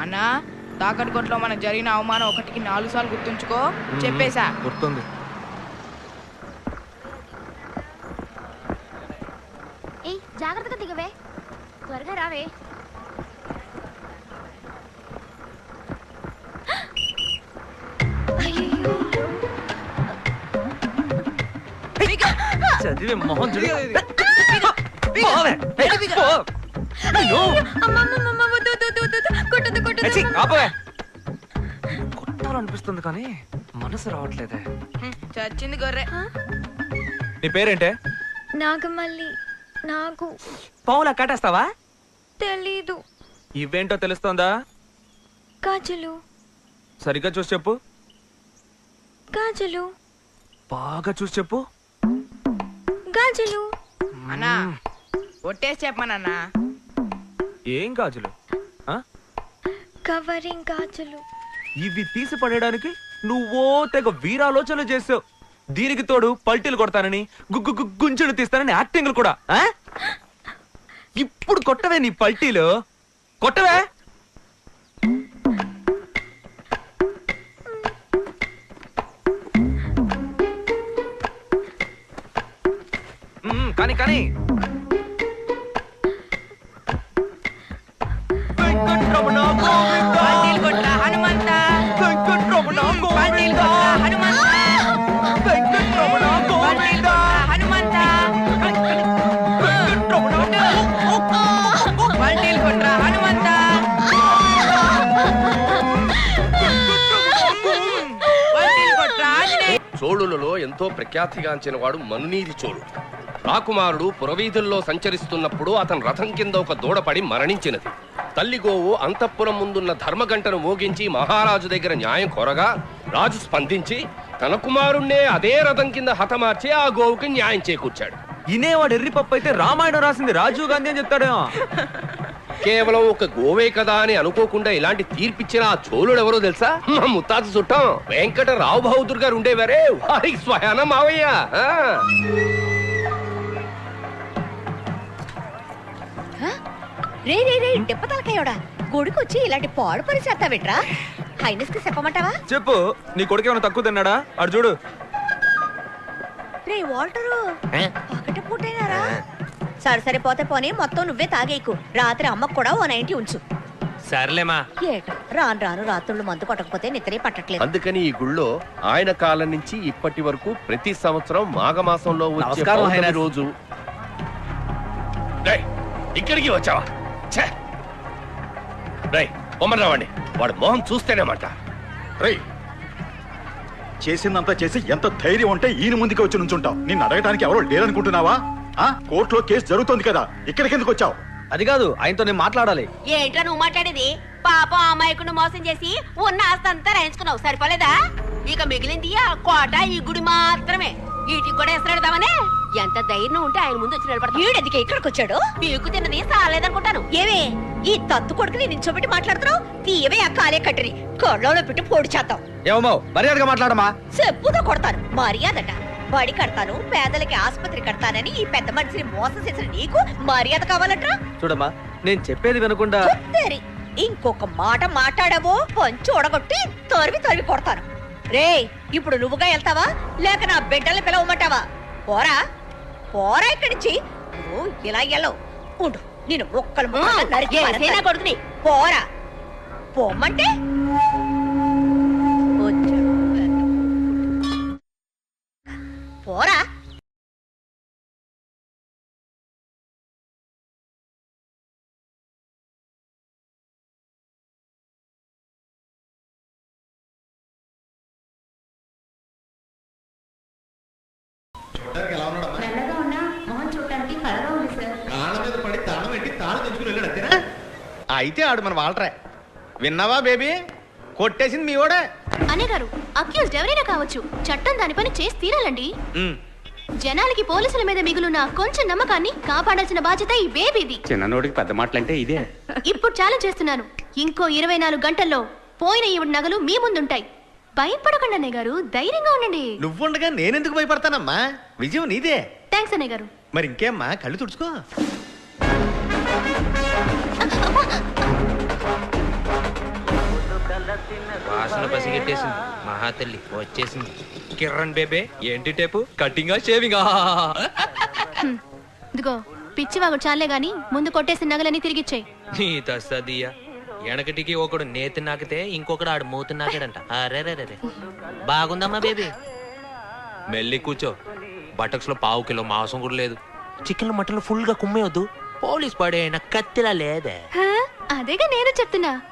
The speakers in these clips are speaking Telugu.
అన్నా తాకట్టు కొట్లో మనకు జరిగిన అవమానం ఒకటికి నాలుగు సార్లు గుర్తుంచుకో. చెప్పేశా. గుర్తుంది. ఏయ్ జాగ్రత్తగా దిగవే. త్వరగా రావే. చదివే మొహం. ఛీ, అమ్మమ్మ. ఆపవే. కొట్టాలనిపిస్తుంది కానీ మనసు రావట్లేదే. చచ్చింది గొర్రె. నీ పేరేంటే? నాగమల్లి నాకు పావులా కాటేస్తావా? తెలీదు. ఇవేంటో తెలుస్తోందా? గాజులు సరిగ్గా చూసి చెప్పు. గాజులు బాగా చూసి చెప్పు. గాజులు. అన్నా ఒట్టేసి చెప్పమనన్నా. ఏం గాజులు? ఆ? కవరింగ్ గాజులు. ఇవి తీసి పడేయడానికి నువ్వో తెగ వీరాలోచనలు చేసావు. దీనికి తోడు పల్టీలు కొడతానని గుగ్గు గు- గుంజులు తీస్తానని యాక్టింగ్లు కూడా ఆ? ఇప్పుడు కొట్టవే నీ పల్టీలు. కొట్టవే! మ్మ్, కానీ కానీ. చోళులలో ఎంతో ప్రఖ్యాతిగాంచిన వాడు మనునీది చోళుడు. రాకుమారుడు పురవీధుల్లో సంచరిస్తున్నప్పుడు అతని రథం కింద ఒక దూడపడి మరణించినది. తల్లి గోవు అంతఃపురం ముందున్న ధర్మగంటను మోగించి మహారాజు దగ్గర న్యాయం కోరగా రాజు స్పందించి తన కుమారుణ్ణే అదే రథం కింద హతమార్చి ఆ గోవుకి న్యాయం చేకూర్చాడు. ఇనేవాడు ఎర్రి పప్పు అయితే రామాయణం రాసింది రాజీవ్ గాంధీ అని చెప్తాడేమో. కేవలం ఒక గోవే కదా అని అనుకోకుండా ఇలాంటి తీర్పిచ్చిన ఆ చోళుడు ఎవరో తెలుసా? మా ముత్తాత చుట్టం వెంకట రావు బహదూర్ గారు ఉండేవారే. వారికి స్వయాన మావయ్య. రే రే రే దెబ్బతలకాయోడా గుడికొచ్చి ఇలాంటి పాడు పని చేస్తావేట్రా? హైనస్కి చెప్పమంటావా? చెప్పు. నీ కొడుకు ఏమైనా తక్కువ తిన్నాడా? అడు చూడు. రే వాల్టరు. ఒకటి పూటైనారా? సరే సరే పోతే పోనీ. మొత్తం నువ్వే తాగేకు రాత్రి అమ్మకు కూడా ఓ నైంటీ ఉంచు. సర్లేమా. ఏట రాను రాను రాత్రులు మందు కొట్టకపోతే నిద్రే పట్టట్లేదు. అందుకని ఈ గుళ్ళో ఆయన కాలం నుంచి ఇప్పటి వరకు ప్రతి సంవత్సరం మాఘమాసంలో వచ్చే నమస్కారం, పౌర్ణమి హైనస్. రోజు. ఇక్కడికి వచ్చావా? ఛే! రేయ్, పొమ్మని రావండి. వాడు మొహం చూస్తేనేమంట రేయ్ చేసిందంతా చేసి ఎంత ధైర్యం ఉంటే ఈయన ముందుకు వచ్చి నుంచుంటావు. నిన్ను అడగడానికి ఎవరో లేరనుకుంటున్నావా? కోర్టులో కేసు జరుగుతోంది కదా ఇక్కడికి ఎందుకు వచ్చావు? అది కాదు ఆయనతో నేను మాట్లాడాలి. ఏంట్రా నువ్వు మాట్లాడేది? పాపం అమాయకుడు మోసం చేసి ఉన్న ఆస్తంతా రాయించుకున్నావు. సరిపోలేదా? ఇక మిగిలింది ఆ కోట ఈ గుడి మాత్రమే. వీటికి కూడా ఎసరాడదామనే ఎంత ధైర్యం ఉంటే ఆయన ముందు వచ్చి నిలబడతాడు. వీడెందుకు ఇక్కడికి వచ్చాడు? పీకు తిన్నది సాలేదనుకుంటాను. ఏమే? ఈ తత్తు కొడుకుని నించోబెట్టి మాట్లాడుతున్నావు? తీయవే ఆ కాలే కట్టిని. కొళ్ళలో పెట్టి పొడి చేద్దాం. ఏమో మర్యాదగా మాట్లాడమా చెప్పుతో కొడతాను మర్యాదట బడి కడతాను పేదలకి ఆసుపత్రి కడతానని ఈ పెద్ద మనిషిని మోసం చేసిన నీకు మర్యాద కావాలట్రా? చూడమ్మా నేను చెప్పేది వినకుండా ఇంకొక మాట మాట్లాడావో పంచి ఒడగొట్టి తరివి తరివి కొడతాను. రే ఇప్పుడు నువ్వుగా వెళ్తావా? లేక నా బిడ్డల్ని పిలవమంటావా? పోరా పోరా ఇక్కడి నుంచి నువ్వు ఇలా వెళ్ళవు ఉండు నేను ఒక్కలు. పోరా పోమ్మంటే అయితే ఆడు మన వాళ్ళరే విన్నావా బేబీ? కొట్టేసింది మీ ఓడే. అనే గారు అక్యూజ్డ్ ఎవరైనా కావచ్చు. చట్టం దాని పని చేసి తీరాలండి. జనాలకి పోలీసుల మీద మిగులున్న కొంచెం నమ్మకాన్ని కాపాడాల్సిన బాధ్యత ఈ బేబీది. చిన్ననోడికి పెద్ద మాటలంటే ఇదే. ఇప్పుడు ఛాలెంజ్ చేస్తున్నాను. ఇంకో ఇరవై నాలుగు గంటల్లో పోయిన ఈవిడ నగలు మీ ముందుంటాయి. భయపడకండి అన్నయ్య గారు ధైర్యంగా ఉండండి. నువ్వుండగా నేనెందుకు భయపడతానమ్మా? విజయం నీదే. థ్యాంక్స్ అన్నయ్య గారు మరి ఇంకేమ్మా? కళ్ళు తుడుచుకో. వాసన పసిగెట్టేసింది. మహాతల్లి వచ్చేసింది. కిరణ్ బేబే ఏంటి టేపు? కటింగా షేవింగా? ఇదిగో పిచ్చివాగుడు చాలే గాని ముందు కొట్టేసిన నగలని తిరిగిచ్చేయి. నీ తస్తదియా వెనకటికి ఒకడు నేతి నాకితే ఇంకొకడు ఆడు మూతి నాకాడంట. అరే రే రే బాగుందమ్మా బేబీ. మెల్లి కూర్చో. బటక్స్లో పావు కిలో మాంసం కూడా లేదు. చికెన్ మటన్ ఫుల్గా కుమ్మేయొద్దు. పోలీస్ పడేయన కత్తిలా లేదే. హా? అదేగా నేను చెప్తున్నా.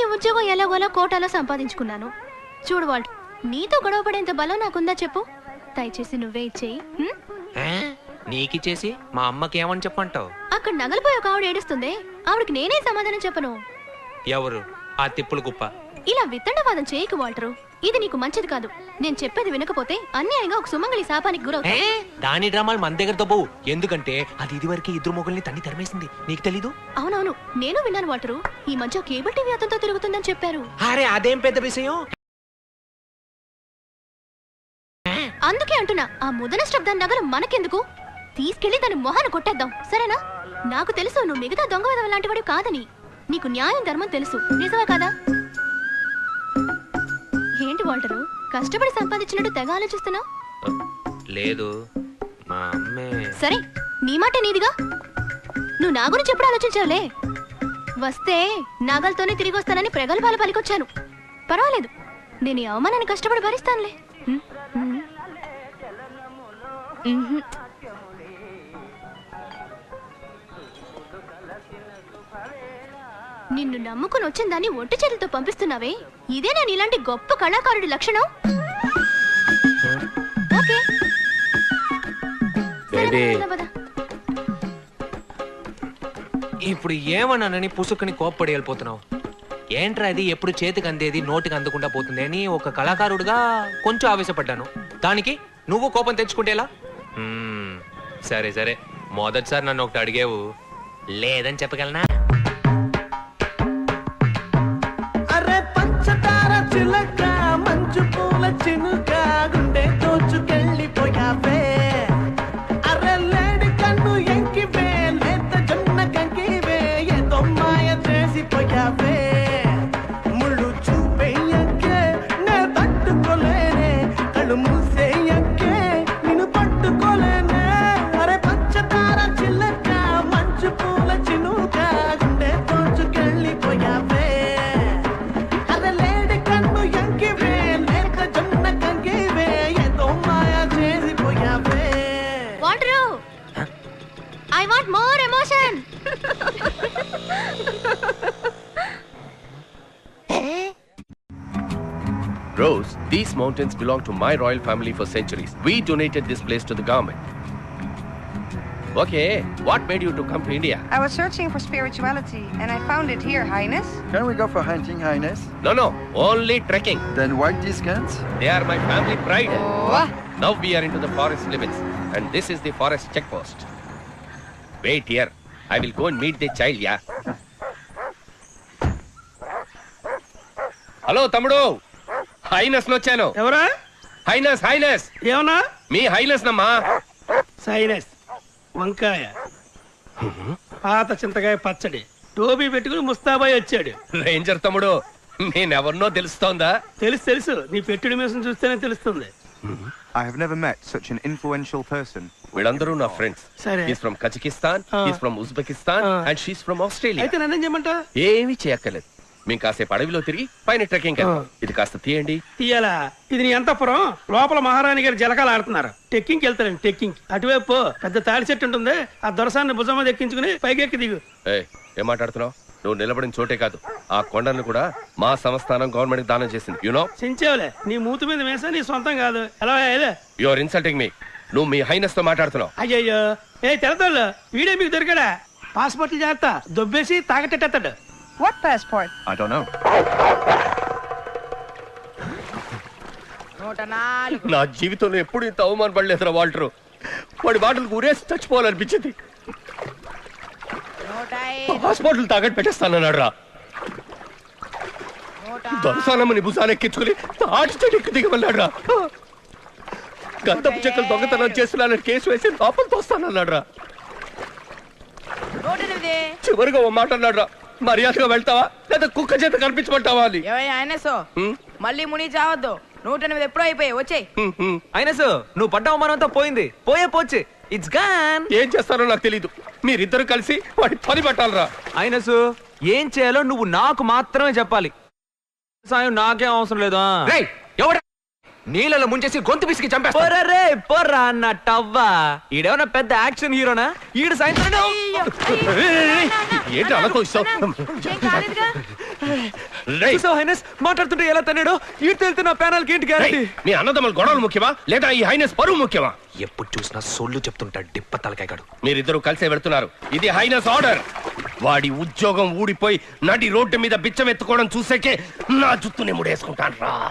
ఈ ఉద్యోగం ఎలాగోలా కోటాలో సంపాదించుకున్నాను. చూడు వాల్ట్ నీతో గొడవ పడేంత బలం నాకుందా చెప్పు. దయచేసి నువ్వే ఇచ్చేయి? నీకిచ్చేసి మా అమ్మకి ఏమని చెప్పంటావు అక్కడ నగలిపోయి ఒక ఆవిడ ఏడుస్తుంది. ఆవిడకి నేనే సమాధానం చెప్పను? ఎవరు? ఆ తిప్పుల కుప్ప. ఇలా విత్తండవాదం చేయకు వాల్టరు. ఇది నీకు మంచిది కాదు. నేను చెప్పేది వినకపోతే అన్యాయంగా ఒక సుమంగళి శాపానికి ఏ? గురవుతా దాని డ్రామాలు మన దగ్గరతో పోవు. ఎందుకంటే అది ఇదివరకే ఇద్దరు మొగుల్ని తన్ని తరిమేసింది. నీకు తెలీదు? అవునవును. నేను విన్నాను వాల్టరు. ఈ మధ్య కేబుల్ టీవీ అతనితో తిరుగుతుందని చెప్పారు. అరే అదేం పెద్ద విషయం? అందుకే అంటున్నా ఆ ముదన శబ్దాన్ని నగలు మనకెందుకు? తీసుకెళ్ళి దాని మొహాన్ని కొట్టేద్దాం. సరేనా? నాకు తెలుసు నువ్వు మిగతా దొంగ విధవ లాంటి వాడు కాదని. నీకు న్యాయం ధర్మం తెలుసు. నిజమే కదా? ఏంటి వాల్టరు? కష్టపడి సంపాదించినట్టు తెగ ఆలోచిస్తున్నావు? లేదు. మా అమ్మే సరే నీ మాట నీదిగా. నువ్వు నా గురించి ఎప్పుడు ఆలోచించావులే? వస్తే నాగలతోనే తిరిగి వస్తానని ప్రగల్భాలు పలికొచ్చాను. పర్వాలేదు నేను ఈ అవమానాన్ని కష్టపడి భరిస్తానులే. నిన్ను నమ్ముకుని వచ్చిన దాన్ని ఒంటి చేతులతో పంపిస్తున్నావే? ఇదే నేను ఇలాంటి గొప్ప కళాకారుడి లక్షణం? ఓకే. సరే, బేబీ. పద, పద. ఇప్పుడు ఏమన్నానని పుసుకుని కోప్పడి వెళ్ళిపోతున్నావు? ఏంట్రా ఇది? ఎప్పుడు చేతికి అందేది? నోటికి అందకుండా పోతుంది అని ఒక కళాకారుడిగా కొంచెం ఆవేశపడ్డాను. దానికి నువ్వు కోపం తెచ్చుకుంటేలా సరే సరే. మొదటిసారి నన్ను ఒకటి అడిగావు. లేదని చెప్పగలనా? These mountains belong to my royal family for centuries. We donated this place to the government. Okay, what made you to come to India? I was searching for spirituality and I found it here, Highness. Can we go for hunting, Highness? No, no, only trekking. Then why these guns? They are my family pride. Oh. Now we are into the forest limits and this is the forest checkpost. Wait here. I will go and meet the child, yeah? Hello, Tamudu. Highness వచ్చాను ఎవరా? Highness highness. ఏమన్నా? మీ హైనస్ నమ్మా. సైనస్. వంకాయ. పాత చింతకాయ పచ్చడి. టోపీ పెట్టుకుని ముస్తాబాయ్ వచ్చాడు. రేంజర్ తమ్ముడు నేనెవరినో తెలుస్తోందా? తెలుసు తెలుసు. నీ పెట్టుడి మీసం చూస్తేనే తెలుస్తుంది. I have never met such an influential person. వీళ్ళందరూ నా ఫ్రెండ్స్ సరే. Is from Kazakhstan. Is from Uzbekistan ఆ. అండ్ షీస్ ఫ్రమ్ ఆస్ట్రేలియా అయితే నన్నేం చేయమంటా ఏమీ చేయక్కర్లేదు. మేము కాసేపు అడవిలో తిరిగి పైన ట్రెక్కింగ్. ఇది కాస్త తీయండి. తీయాలా? ఇది నీ అంతపురం. లోపల మహారాణి గారు జలకాలు ఆడుతున్నారు. టెక్కింగ్ వెళ్తారండి టెక్కింగ్ అటువైపు. పెద్ద తాడి చెట్టు ఉంటుంది. ఆ దొరసాన్ని భుజం మీద ఎక్కించుకుని పైకెక్కి దిగు. ఏ మాట్లాడుతున్నావు? నువ్వు నిలబడిన చోటే కాదు. ఆ కొండను కూడా మా సంస్థానం గవర్నమెంట్ దానం చేసింది. యునో చించేవులే. నీ మూతి మీద వేసా నీ సొంతం కాదు. ఎలా యు ఆర్ ఇన్సల్టింగ్ మీ నువ్వు మీ హైనస్తో మాట్లాడుతున్నావు. అయ్యయ్యో. ఏ తెలతాళ్ళు వీడే మీకు దొరికాడా? పాస్పోర్ట్లు జాగ్రత్త. దొబ్బేసి తాగటెట్టేస్తాడు. What passport? I don't know. నూట నాలుగు నా జీవితంలో ఎప్పుడు ఇంత అవమానపడలేదురా వాల్టరు. వాడి బాటలు ఊరేసి చచ్చిపోవాలనిపించింది. నూట ఐదు హాస్పిటల్ తాగట్టు పెట్టేస్తానన్నాడు రా నూట దొరసానమ్మని భుజానెక్కించుకుని తాటి చెట్టు ఎక్కి దిగమన్నాడు రా గంధపు చెక్కలు దొంగతనం చేస్తున్నానని కేసు వేసి లోపల తోస్తానన్నాడు రా నూట ఎనిమిది చివరిగా ఓ మాట అన్నాడు రా మర్యాదగా వెళ్తావా? లేదా కుక్క చేత కనిపించమంటావా అని? ఆయనసో హ్మ్? మళ్ళీ ముని చావద్దు. నూట ఎనిమిది ఎప్పుడో అయిపోయాయి వచ్చేయ్. అయినసు నువ్వు పడ్డ అవమానంతో పోయింది. పోయే పోச்சு ఇట్స్ గాన్ ఏం చేస్తారో నాకు తెలీదు. మీరిద్దరు కలిసి వాడి పని పట్టాలరా. అయినసు ఏం చేయాలో నువ్వు నాకు మాత్రమే చెప్పాలి. సాయం నాకేం అవసరం లేదా రేయ్ ఎవడ నీళ్ళలో ముంచేసి గొంతు పిసికి చంపేస్తా. పోరా పోరా అన్న టవ్వా. ఈడేమన్నా పెద్ద యాక్షన్ హీరోనా? ఈడు సాయంత్రం ఏంటి చూసావా, హైనస్? మాట్లాడుతుంటే ఎలా తన్నాడు? తెలితే నా ప్యానల్ ఏంటి గ్యారంటీ మీ అన్నదమ్ముల గొడవలు ముఖ్యమా? లేదా ఈ హైనస్ పరువు ముఖ్యమా? ఎప్పుడు చూసినా సొల్లు చెప్తుంటాడు డిప్ప తలకాయగాడు మీరిద్దరూ కలిసే వెళ్తున్నారు. ఇది హైనస్ ఆర్డర్. వాడి ఉద్యోగం ఊడిపోయి నడి రోడ్డు మీద బిచ్చం ఎత్తుకోవడం చూసేకే నా జుత్తుని ముడేసుకుంటాను రా